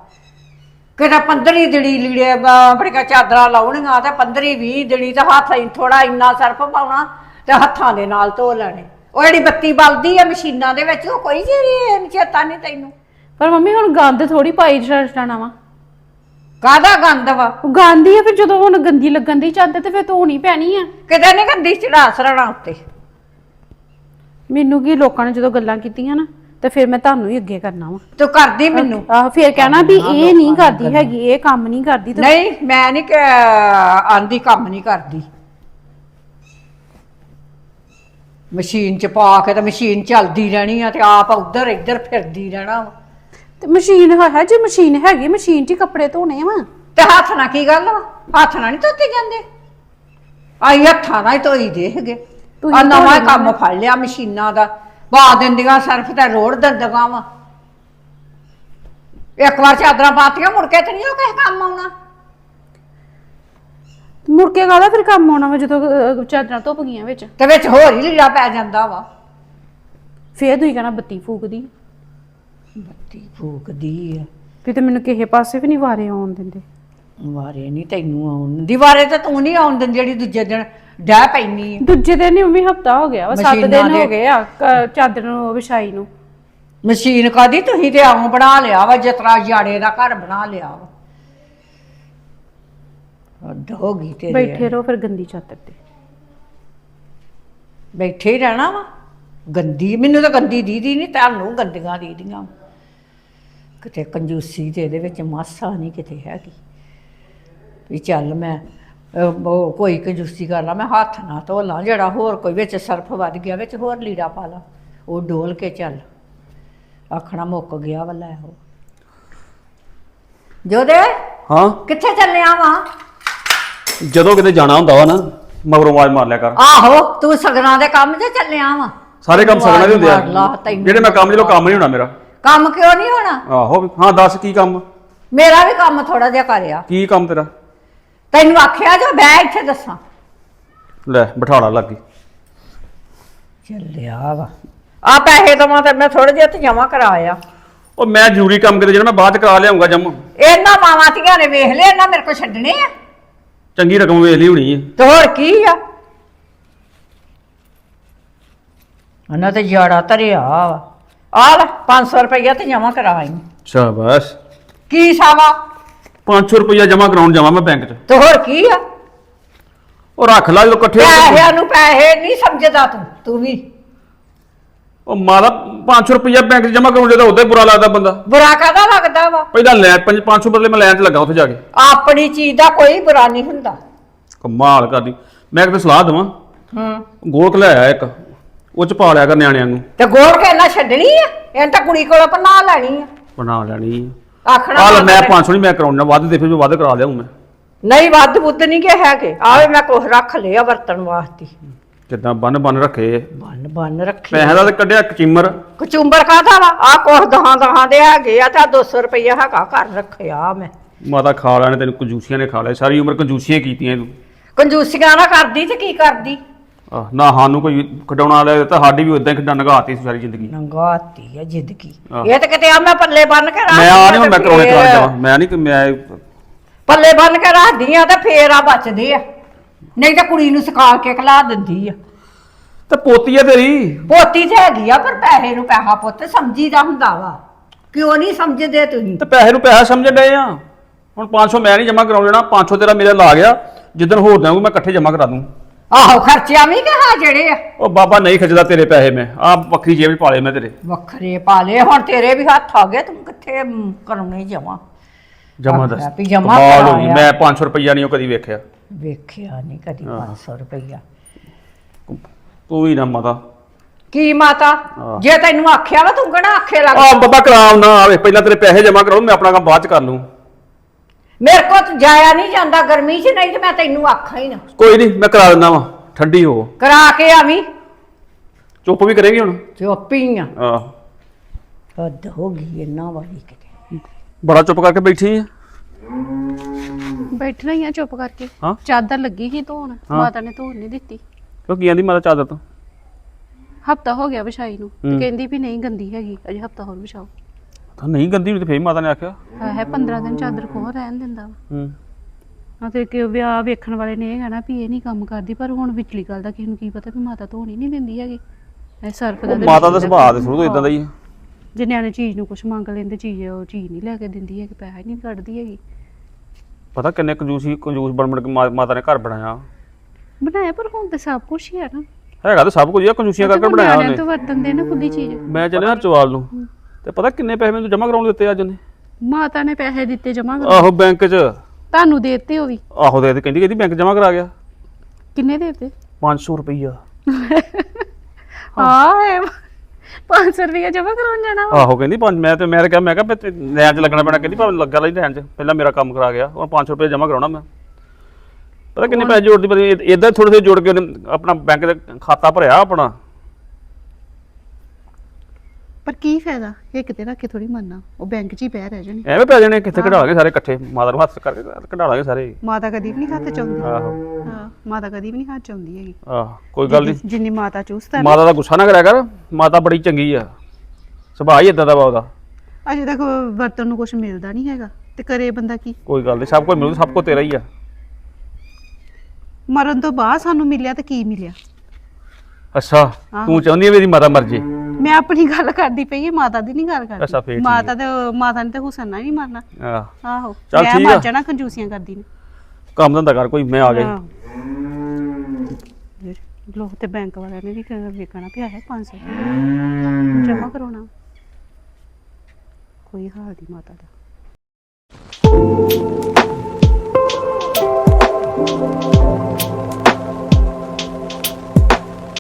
ਕਿਤੇ 15 ਦਿਨੀ ਲੀੜੇ ਬੜੀਆਂ ਚਾਦਰਾਂ ਲਾਉਣੀਆਂ ਤੇ 15 20 ਦਿਨੀ ਤੇ ਹੱਥ ਹੀ ਥੋੜਾ ਇੰਨਾ ਸਰਫ ਪਾਉਣਾ। ਤੇ ਹੱਥਾਂ ਦੇ ਨਾਲ ਧੋ ਲੈਣੇ। ਉਹ ਜਿਹੜੀ ਬੱਤੀ ਬਲਦੀ ਆ ਮਸ਼ੀਨਾਂ ਦੇ ਵਿੱਚ ਉਹ ਕੋਈ ਜਿਹੜੀ ਚੇਤਾ ਨਹੀਂ ਤੈਨੂੰ। ਪਰ ਮੰਮੀ ਹੁਣ ਗੰਦ ਥੋੜੀ ਪਾਈ ਜਾਣਾ ਵਾ। ਕਾਹਦਾ ਗੰਦ ਵਾ? ਉਹ ਗੰਦ ਹੀ ਆ ਫਿਰ ਜਦੋਂ ਹੁਣ ਗੰਦੀ ਲੱਗਣ ਦੀ ਚਾਦਰ ਤੇ ਫਿਰ ਧੋਣੀ ਪੈਣੀ ਆ। ਕਿਤੇ ਨਹੀਂ ਗੰਦੀ ਚੜਾ ਸਰਣਾ ਉੱਤੇ। ਮੈਨੂੰ ਕੀ ਲੋਕਾਂ ਨੇ ਜਦੋਂ ਗੱਲਾਂ ਕੀਤੀਆਂ ਨਾ ਤੇ ਫਿਰ ਮੈਂ ਤੁਹਾਨੂੰ ਹੀ ਅੱਗੇ ਕਰਨਾ ਵਾ। ਤੂੰ ਕਰਦੀ ਮੈਨੂੰ? ਆਹ ਫਿਰ ਕਹਿਣਾ ਵੀ ਇਹ ਨਹੀਂ ਕਰਦੀ ਹੈਗੀ ਇਹ ਕੰਮ ਨਹੀਂ ਕਰਦੀ ਤੇ। ਨਹੀਂ ਮੈਂ ਨਹੀਂ ਆਂਦੀ ਕੰਮ ਨਹੀਂ ਕਰਦੀ। ਮਸ਼ੀਨ ਚ ਪਾ ਕੇ ਤੇ ਮਸ਼ੀਨ ਚੱਲਦੀ ਰਹਿਣੀ ਆ ਤੇ ਆਪ ਉਧਰ ਇੱਧਰ ਫਿਰਦੀ ਰਹਿਣਾ ਵਾ। ਤੇ ਮਸ਼ੀਨ ਹੈ ਜੇ ਮਸ਼ੀਨ ਹੈਗੀ ਮਸ਼ੀਨ 'ਚ ਹੀ ਕੱਪੜੇ ਧੋਣੇ ਵਾ ਤੇ ਹੱਥ ਨਾਲ ਕੀ ਗੱਲ ਵਾ? ਹੱਥ ਨਾਲ ਨਹੀਂ ਧੋਤੇ ਜਾਂਦੇ? ਆਈ ਹੱਥਾਂ ਨਾਲ ਹੀ ਧੋਈ ਦੇਹਗੇ ਤੁਸੀਂ ਆ ਨਵਾਂ ਧੋ ਕੰਮ ਫੜ ਲਿਆ ਮਸ਼ੀਨਾਂ ਦਾ। ਪਾ ਦਿੰਦੀਆਂ ਸਰਫ ਤੇ ਰੋੜ ਦਿੰਦੀਆਂ ਵਾ। ਇੱਕ ਵਾਰ ਚਾਦਰਾਂ ਪਾਤੀਆਂ ਮੁੜ ਕੇ ਤੇ ਨਹੀਂ ਉਹ ਕਿਸੇ ਕੰਮ ਆਉਣਾ। ਮੁੜ ਕੇ ਕਾਹਦਾ ਫਿਰ ਕੰਮ ਆਉਣਾ ਵਾ ਜਦੋਂ ਅਹ, ਚਾਦਰਾਂ ਧੁੱਪ ਗਈਆਂ ਵਿੱਚ? ਤੇ ਵਿੱਚ ਹੋਰ ਹੀ ਲੀੜਾ ਪੈ ਜਾਂਦਾ ਵਾ। ਫੇਰ ਤੁਸੀਂ ਕਹਿਣਾ ਬੱਤੀ ਫੂਕਦੀ। ਬੱਤੀ ਫੂਕਦੀ ਆ। ਵੀ ਤੇ ਮੈਨੂੰ ਕਿਸੇ ਪਾਸੇ ਵੀ ਨਹੀਂ ਵਾਰੇ ਆਉਣ ਦਿੰਦੇ। ਵਾਰੇ ਨਹੀਂ ਤੈਨੂੰ ਆਉਣ ਦੀਵਾਰੇ ਤੇ ਤੂੰ ਨਹੀਂ ਆਉਣ ਦਿੰਦੀ ਜਿਹੜੀ ਦੂਜੇ ਦਿਨ ਡਹਿ ਪੈਣੀ ਦੂਜੇ ਦਿਨ ਹੀ ਮੰਮੀ ਹਫਤਾ ਹੋ ਗਿਆ ਵਾ 7 ਮਸ਼ੀਨਾਂ ਦਿਨ ਹੋ ਗਏ ਆ ਕ- ਚਾਦਰ ਨੂੰ ਵਿਛਾਈ ਨੂੰ। ਮਸ਼ੀਨ ਕਾਦੀ ਤੁਸੀਂ ਤੇ ਆਉਂ ਬਣਾ ਲਿਆ ਵਾ ਜਿਤਰਾ ਜਾੜੇ ਦਾ ਘਰ ਬਣਾ ਲਿਆ ਵਾ। ਹੱਦ ਹੋ ਗਈ ਤੇਰੀ ਬੈਠੇ ਰਹੋ ਫਿਰ ਗੰਦੀ ਚਾਦਰ ਤੇ। ਬੈਠੇ ਹੀ ਰਹਿਣਾ ਵਾ। ਗੰਦੀ ਮੈਨੂੰ ਤਾਂ ਗੰਦੀ ਦੀਦੀ ਨਹੀਂ ਤੁਹਾਨੂੰ ਗੰਦੀਆਂ ਦੀਦੀਆਂ। ਕਿਤੇ ਕੰਜੂਸੀ ਤੇ ਇਹਦੇ ਵਿੱਚ ਮਾਸਾ ਨਹੀਂ ਕਿਤੇ ਹੈਗੀ। ਵੀ ਚੱਲ ਮੈਂ ਅਹ, ਉਹ ਕੋਈ ਕੰਜੂਸੀ ਕਰ ਲਾ ਮੈਂ ਹੱਥ ਨਾ ਧੋ ਲਾਂ ਜਿਹੜਾ ਹੋਰ ਕੋਈ ਵਿੱਚ ਸਰਫ ਵੱਧ ਗਿਆ ਵਿੱਚ ਹੋਰ ਲੀੜਾ ਪਾ ਲਾ। ਉਹ ਡੋਲ ਕੇ ਚੱਲ। ਆਖਣਾ ਮੁੱਕ ਗਿਆ ਵੱਲਾ ਇਹੋ ਜੋਦੇ ਹਾਂ? ਕਿੱਥੇ ਚੱਲਿਆ ਵਾਂ? ਜਦੋਂ ਕਿਤੇ ਜਾਣਾ ਹੁੰਦਾ ਵਾ ਨਾ ਮਗਰੋਂ ਆਵਾਜ਼ ਮਾਰ ਲਿਆ ਕਰ। ਆਹੋ ਤੂੰ ਸਗਨਾਂ ਦੇ ਕੰਮ 'ਚ ਚੱਲਿਆ ਵਾਂ। ਸਾਰੇ ਕੰਮ ਸਗਣਾ ਦੇ ਹੁੰਦੇ ਆ। ਜਿਹੜੇ ਮੈਂ ਕੰਮ ਜਿਹੜਾ ਕੰਮ ਨਹੀਂ ਹੋਣਾ ਮੇਰਾ। ਕੰਮ ਕਿਉਂ ਨਹੀਂ ਹੋਣਾ? ਆਹੋ ਹਾਂ ਦੱਸ ਕੀ ਕੰਮ? ਮੇਰਾ ਵੀ ਕੰਮ ਥੋੜਾ ਜਿਹਾ ਕਰਿਆ। ਕੀ ਕੰਮ ਤੇਰਾ? ਤੈਨੂੰ ਆਖਿਆ ਜੋ ਬੈ ਇੱਥੇ ਦੱਸਾਂ। ਲੈ ਬਿਠਾੜਾ ਲੱਗੀ ਚੱਲਿਆ ਵਾ। ਆ ਪੈਸੇ ਦਵਾਂ ਤੇ ਮੈਂ ਥੋੜੇ ਜਿਹਾ ਜਮਾ ਕਰਾਇਆ। ਉਹ ਮੈਂ ਜ਼ਰੂਰੀ ਕੰਮ ਕਿਤੇ ਜਿਹੜਾ ਮੈਂ ਬਾਅਦ ਕਰਾ ਲਿਆਉਂਗਾ ਜਮ ਇਹਨਾਂ ਮਾਵਾਂ ਧੀਆਂ ਨੇ ਵੇਖ ਲਿਆ ਇਹਨਾਂ ਮੇਰੇ ਕੋਲ ਛੱਡਣੇ ਆ। ਚੰਗੀ ਰਕਮ ਵੇਚ ਲਈ ਹੋਣੀ ਹੈ ਤੇ ਹੋਰ ਕੀ ਆ? ਉਹਨਾਂ ਤੇ ਜਾੜਾ ਧਰਿਆ ਆ ਲੈ 500 ਰੁਪਇਆ ਤੇ ਜਮਾ ਕਰਾਈ। ਸ਼ਾਬਾਸ਼। ਕੀ ਸਾਵਾ 500 ਰੁਪਇਆ ਜਮਾ ਕਰਾਉਣ ਜਾਵਾਂ ਮੈਂ ਬੈਂਕ 'ਚ। ਤੇ ਹੋਰ ਕੀ ਆ? ਉਹ ਰੱਖ ਲਾ ਜਦੋਂ ਇਕੱਠੇ ਹੋ ਕੇ- ਪੈਸਿਆਂ ਨੂੰ ਪੈਸੇ ਨਹੀਂ ਸਮਝਦਾ ਤੂੰ ਤੂੰ ਵੀ। ਉਹ ਮਾਦਾ 500 ਰੁਪਇਆ ਬੈਂਕ 'ਚ ਜਮਾ ਕਰਾਉਣ ਜਦੋਂ ਉਹਦੇ ਬੁਰਾ ਲੱਗਦਾ ਬੰਦਾ। ਬੁਰਾ ਕਾਹਦਾ ਲੱਗਦਾ ਵਾ? ਪਹਿਲਾਂ ਲੈ 500 ਬਦਲੇ ਮੈਂ ਲੈਣ 'ਚ ਲੱਗਾ ਉੱਥੇ ਜਾ ਕੇ। ਆਪਣੀ ਚੀਜ਼ ਦਾ ਕੋਈ ਬੁਰਾ ਨਹੀਂ ਹੁੰਦਾ। ਕਮਾਲ ਕਰਦੀ। ਮੈਂ ਕਿਤੇ ਸਲਾਹ ਦੇਵਾਂ। ਹੂੰ। ਗੋਲਕ ਲੈ ਆਇਆ ਇੱਕ। ਉਹ ਚ ਪਾ ਲਿਆ ਕਰ ਨਿਆਣਿਆਂ ਨੂੰ। ਤੇ ਗੋਲ ਕੇ ਨਾ ਛੱਡਣੀ ਆ? ਇਹਨਾਂ ਤਾਂ ਕੁੜੀ ਕੋਲੋਂ ਪਨਾ ਲੈਣੀ ਆ। ਬਣਾ ਲੈਣੀ ਆਖਣਾ ਆ ਲੈ ਮਾਤਾ ਮੈਂ ਨੇ- 500 ਨਹੀਂ ਮੈਂ ਕਰਾਉਣਾ ਵੱਧ ਦੇ ਫਿਰ ਮੈਂ ਵੱਧ ਕਰਾ ਲਿਆਉਂ ਮੈਂ। ਨਹੀਂ ਵੱਧ ਬੁੱਧ ਨਹੀਂ ਕਿ ਹੈਗੇ ਆਵੇ ਮੈਂ ਕੁਛ ਰੱਖ ਲਿਆ ਵਰਤਣ ਵਾਸਤੇ। ਕਿੱਦਾਂ ਬੰਨ ਬੰਨ ਰੱਖੇ। ਬੰਨ ਬੰਨ ਰੱਖੀ। ਪੈਸੇ ਦਾ ਤੇ ਕੱਢਿਆ ਕਚਿਮਰ ਕਚੁੰਬਰ ਕਾਹਦਾ ਵਾ? ਆ ਕੁਛ ਦਹਾਂ ਦਹਾਂ ਦੇ ਹੈਗੇ ਆ ਤਾਂ 200 ਰੁਪਇਆ ਹੈਗਾ ਘਰ ਰੱਖਿਆ ਮੈਂ। ਮਾਤਾ ਖਾ ਲੈਣੇ ਤੈਨੂੰ ਕੰਜੂਸੀਆਂ ਨੇ ਖਾ ਲਿਆ ਸਾਰੀ ਉਮਰ ਕੰਜੂਸੀਆਂ ਕੀਤੀਆਂ ਤੂੰ। ਕੰਜੂਸੀਆਂ ਨਾ ਕਰਦੀ ਤੇ ਕੀ ਕਰਦੀ? ਆਹ, ਨਾ ਸਾਨੂੰ ਕੋਈ ਖਡਾਉਣਾ ਵਾਲਾ ਤਾਂ ਸਾਡੀ ਵੀ ਉਦਾਂ ਹੀ ਖਡਾਉਣ ਨਗਾਤੀ ਸਾਰੀ ਜ਼ਿੰਦਗੀ। ਨੰਗਾਤੀ ਆ ਜ਼ਿੰਦਗੀ। ਆਹ। ਇਹ ਤਾਂ ਕਿਤੇ ਆ ਮੈਂ ਪੱਲੇ ਬੰਨ ਕੇ ਰੱਖ ਮੈਂ ਆ ਨਹੀਂ ਹੁਣ ਮੈਂ ਕਰਾਉਣੇ ਕਰਾ ਜਾਵਾਂ। ਮੈਂ ਨਹੀਂ ਕਿ ਮੈਂ ਪੱਲੇ ਬੰਨ ਕੇ ਰੱਖਦੀ ਆ ਤੇ ਫੇਰ ਆ ਬਚਦੇ ਆ। ਨਹੀਂ ਤਾਂ ਕੁੜੀ ਨੂੰ ਸਿਖਾ ਕੇ ਖਲਾ ਦਿੰਦੀ ਆ। ਤੇ ਪੋਤੀ ਆ ਤੇਰੀ? ਪੋਤੀ ਤੇ ਹੈਗੀ ਆ ਪਰ ਪੈਸੇ ਨੂੰ ਪੈਸਾ ਪੁੱਤ ਸਮਝੀਦਾ ਹੁੰਦਾ ਵਾ। ਕਿਉਂ ਨਹੀਂ ਸਮਝਦੇ ਤੁਸੀਂ? ਤੇ ਪੈਸੇ ਨੂੰ ਪੈਸਾ ਸਮਝਣ ਡਏ ਆ। ਹੁਣ 500 ਮੈਂ ਨਹੀਂ ਜਮਾ ਕਰਾਉਣ ਦੇਣਾ 500 ਤੇਰਾ ਮੇਰਾ ਲਾ ਗਿਆ। ਜਿੱਦਣ ਹੋਰ ਦੇਵਾਂਗਾ ਮੈਂ ਇਕੱਠੇ ਜਮਾ ਕਰਾ ਦੂੰ। ਆਹੋ ਖਰਚਿਆਂ ਵੀ ਕਿ ਹਾਂ ਜਿਹੜੇ ਆ। ਉਹ ਬਾਬਾ ਨਹੀਂ ਖਿੱਚਦਾ ਤੇਰੇ ਪੈਸੇ ਮੈਂ। ਆ ਵੱਖਰੀ ਜੇਬ 'ਚ ਪਾ ਲਏ ਮੈਂ ਤੇਰੇ। ਵੱਖਰੇ ਪਾਲੇ ਹੁਣ ਤੇਰੇ ਵੀ ਹੱਥ ਆ ਗਏ ਤੂੰ ਕਿੱਥੇ ਕਰਾਉਣੇ ਜਮਾ ਜਮਾ ਦੱਸ। ਵੀ ਜਮਾਂ ਕਮਾਲ ਹੋ ਗਈ। ਕਰਾਇਆ। ਮੈਂ 500 ਰੁਪਈਆ ਨਹੀਂ ਉਹ ਕਦੀ ਵੇਖਿਆ। ਵੇਖਿਆ ਨਹੀਂ ਕਦੀ 500 ਰੁਪਈਆ। ਤੂੰ ਵੀ ਨਾ ਮਾਤਾ। ਕੀ ਮਾਤਾ? ਆਹ। ਜੇ ਤੈਨੂੰ ਆਖਿਆ ਵਾ ਤੂੰ ਕਿਹੜਾ ਆਖੇ ਲੱਗ ਆ ਬਾਬਾ ਕਰਾਉ ਨਾ ਆਵੇ ਪਹਿਲਾਂ ਤੇਰੇ ਪੈਸੇ ਜਮਾ ਕਰਾਉ ਮੈਂ ਆਪਣਾ ਕੰਮ ਬਾਅਦ ਚ ਕਰ ਲੂੰ। ਮੇਰੇ ਕੋਲ ਤਾਂ ਜਾਇਆ ਨਹੀਂ ਜਾਂਦਾ ਗਰਮੀ 'ਚ ਨਹੀਂ ਤੇ ਮੈਂ ਤੈਨੂੰ ਆਖਾਂ ਹੀ ਨਾ। ਕੋਈ ਨਹੀਂ ਮੈਂ ਕਰਾ ਦਿੰਦਾ ਵਾ ਠੰਡੀ ਹੋ। ਕਰਾ ਕੇ ਆਵੀਂ। ਚੁੱਪ ਵੀ ਕਰੇਗੀ ਹੁਣ? ਚੁੱਪੀ ਆ। ਆਹ। ਹੱਦ ਹੋ ਗਈ ਇਹਨਾਂ ਵਾਲੀ ਕਿਤੇ। ਬੜਾ ਚੁੱਪ ਕਰਕੇ ਬੈਠੀ ਆ। ਬੈਠਣਾ ਹੀ ਆ ਚੁੱਪ ਕਰਕੇ। ਹਾਂ? ਚਾਦਰ ਲੱਗੀ ਸੀ ਧੋਣ ਹਾਂ। ਮਾਤਾ ਨੇ ਧੋਣ ਨਹੀਂ ਦਿੱਤੀ। ਕਿਉਂ ਕੀ ਆਂਦੀ ਮਾਤਾ ਚਾਦਰ ਤੋਂ? ਹਫਤਾ ਹੋ ਗਿਆ ਵਿਛਾਈ ਨੂੰ। ਤੇ ਹੂੰ। ਕਹਿੰਦੀ ਵੀ ਨਹੀਂ ਗੰਦੀ ਹੈਗੀ ਅਜੇ ਹਫਤਾ ਹੋਰ ਵਿਛਾਓ। ਤਾਂ ਨਹੀਂ ਗੰਦੀ ਹੋਈ ਤੇ ਫੇਰ ਮਾਤਾ ਨੇ ਆਖਿਆ। ਹੈ 15 ਦਿਨ ਚਾਦਰ ਕੋਹ ਰਹਿਣ ਦਿੰਦਾ ਵਾ। ਹੂੰ। ਹਾਂ ਤੇ ਕਿ ਵਿਆਹ ਵੇਖਣ ਵਾਲੇ ਨੇ ਇਹ ਕਹਿਣਾ ਵੀ ਇਹ ਨਹੀਂ ਕੰਮ ਕਰਦੀ ਪਰ ਹੁਣ ਵਿਚਲੀ ਗੱਲ ਦਾ ਕਿਸੇ ਨੂੰ ਕੀ ਪਤਾ ਵੀ ਮਾਤਾ ਧੋਣੀ ਨਹੀਂ ਦਿੰਦੀ ਹੈਗੀ। ਇਹ ਸਰਫ ਦਾ ਉਹ ਤੇ ਮਾਤਾ ਦਾ ਸੁਭਾਅ ਤੇ ਸ਼ੁਰੂ ਤੋਂ ਇਦਾਂ ਦਾ ਹੀ ਆ। ਜੇ ਨਿਆਣੇ ਚੀਜ਼ ਨੂੰ ਕੁਝ ਮੰਗ ਲੈਂਦੇ ਚੀਜ਼ ਉਹ ਚੀਜ਼ ਨਹੀਂ ਲੈ ਕੇ ਦਿੰਦੀ ਹੈ ਕਿ ਪੈਸਾ ਹੀ ਨਹੀਂ ਕੱਢਦੀ ਹੈਗੀ। ਪਤਾ ਕਿੰਨੇ ਕੰਜੂਸੀ ਕੰਜੂਸ ਬਣ ਬਣ ਕੇ ਮਾ- ਮਾਤਾ ਨੇ ਘਰ ਬਣਾਇਆ। ਬਣਾਇਆ ਪਰ ਹੁਣ ਤੇ ਸਭ ਕੁਝ ਹੀ ਆ ਨਾ। ਹੈਗਾ ਤਾਂ ਸਭ ਕੁਝ ਆ ਕੰਜੂਸੀਆਂ ਕਰਕੇ ਬਣਾਇਆ ਨਿਆਣਿਆਂ ਉਹਨੇ। ਤੋਂ ਵਰਤਨ ਦੇ ਨਾ ਖੁੱਲੀ ਚੀਜ਼। ਮੈਂ ਚੱਲਿਆ ਹਰਚਵਾਲ ਨੂੰ। ਤੇ ਪਤਾ ਕਿੰਨੇ ਪੈਸੇ ਮੈਨੂੰ ਜਮਾ ਕਰਾਉਣ ਦਿੱਤੇ ਅੱਜ ਉਹਨੇ? ਮਾਤਾ ਨੇ ਪੈਸੇ ਦਿੱਤੇ ਜਮਾ ਕਰ ਆਹੋ ਬੈਂਕ 'ਚ। ਤੁਹਾਨੂੰ ਦੇ ਦਿੱਤੇ ਉਹ ਵੀ। ਆਹੋ ਦੇ ਦੇ ਕਹਿੰਦੀ ਕਹਿੰਦੀ ਬੈਂਕ ਜਮਾ ਕਰਾ ਗਿਆ। ਕਿੰਨੇ ਦੇ ਦਿੱਤੇ? 500 ਰੁਪਈਆ। ਹਾਂ 500 ਰੁਪਏ ਜਮਾ ਕਰਾਉਣ ਜਾਣਾ ਵਾ। ਆਹੋ ਕਹਿੰਦੀ ਪੰਜ ਮੈਂ ਤੇ ਮੈਂ ਤਾਂ ਕਿਹਾ ਮੈਂ ਕਿਹਾ ਲੈਣ 'ਚ ਲੱਗਣਾ ਪੈਣਾ। ਕਹਿੰਦੀ ਭਾਵੇਂ ਲੱਗਾ ਲਈ ਲੈਣ 'ਚ। ਪਹਿਲਾਂ ਮੇਰਾ ਕੰਮ ਕਰਾ ਗਿਆ। ਹੁਣ 500 ਰੁਪਏ ਜਮਾ ਕਰਾਉਣਾ ਮੈਂ। ਪਤਾ ਕਿੰਨੇ ਪੈਸੇ ਜੋੜਦੀ ਪਤਾ ਇਦਾਂ ਥੋੜੇ ਥੋੜੇ ਜੋੜ ਕੇ ਉਹਨੇ ਆਪਣਾ ਬੈਂਕ ਦਾ ਖਾਤਾ ਭਰਿਆ ਆਪਣਾ। ਪਰ ਕੀ ਫਾਇਦਾ? ਇੱਕ ਤੇ ਰੱਖ ਕੇ ਥੋੜੀ ਮੰਨਣਾ ਉਹ ਬੈਂਕ 'ਚ ਹੀ ਪੈ ਰਹਿ ਜਾਣੇ। ਐਵੇਂ ਪੈ ਜਾਣੇ ਕਿੱਥੇ ਕਢਾ ਲਾਂਗੇ ਸਾਰੇ ਇਕੱਠੇ? ਮਾਤਾ ਨੂੰ ਹੱਥ ਕਰਕੇ ਕਢਾ ਲਾਂਗੇ ਸਾਰੇ। ਮਾਤਾ ਕਦੀ ਵੀ ਨਹੀਂ ਹੱਥ ਚਾਉਂਦੀ ਆਹੋ। ਹਾਂ ਮਾਤਾ ਕਦੀ ਵੀ ਨਹੀਂ ਹੱਥ ਚਾਉਂਦੀ ਹੈਗੀ। ਆਹ ਕੋਈ ਗੱਲ ਨਹੀਂ ਜਿੰਨੀ ਮਾਤਾ ਚੂਸਦਾ ਮਾਤਾ ਦਾ ਗੁੱਸਾ ਨਾ ਕਰਿਆ ਕਰ। ਮਾਤਾ ਬੜੀ ਚੰਗੀ ਆ। ਸੁਭਾਅ ਹੀ ਇਦਾਂ ਦਾ ਵਾ ਉਹਦਾ। ਅਜੇ ਤੱਕ ਵਰਤਨ ਨੂੰ ਕੁਝ ਮਿਲਦਾ ਨਹੀਂ ਹੈਗਾ। ਤੇ ਕਰੇ ਬੰਦਾ ਕੀ? ਕੋਈ ਗੱਲ ਨਹੀਂ ਸਭ ਕੁਝ ਮਿਲੂ ਸਭ ਕੁਝ ਤੇਰਾ ਹੀ ਆ। ਮਰਨ ਤੋਂ ਬਾਅਦ ਸਾਨੂੰ ਮਿਲਿਆ ਤੇ ਕੀ ਮਿਲਿਆ? ਅੱਛਾ। ਤੂੰ ਚਾਹੁੰਦੀ ਹੈ ਮੇਰੀ ਮਾਤਾ ਮਰ ਜੇ? ਮੈਂ ਆਪਣੀ ਗੱਲ ਕਰਦੀ ਪਈ ਹਾਂ ਮਾਤਾ ਦੀ ਨਹੀਂ ਗੱਲ ਅੱਛਾ, ਕਰਦੀ ਠੀਕ ਮਾਤਾ ਤੇ ਮਾਤਾ ਨੇ ਤੇ ਹੁਸਨ ਨਹੀਂ ਮਰਨਾ। ਆਹ। ਆਹੋ। ਚੱਲ ਮੈਂ ਠੀਕ ਮਰ। ਜਾਣਾ ਕੰਜੂਸੀਆਂ ਕਰਦੀ ਨੇ। ਕੰਮ ਧੰਦਾ ਕਰ ਕੋਈ ਮੈਂ ਆ ਗਿਆ। ਆਹੋ। ਲੋ ਤੇ ਬੈਂਕ ਵਾਲਿਆਂ ਨੇ ਵੀ ਕ- ਵੇਖਣਾ ਪਿਆ ਹੈ 500 ਜਮਾ ਕਰਾਉਣਾ। ਕੋਈ ਹਾਲ ਦੀ ਮਾਤਾ ਦਾ।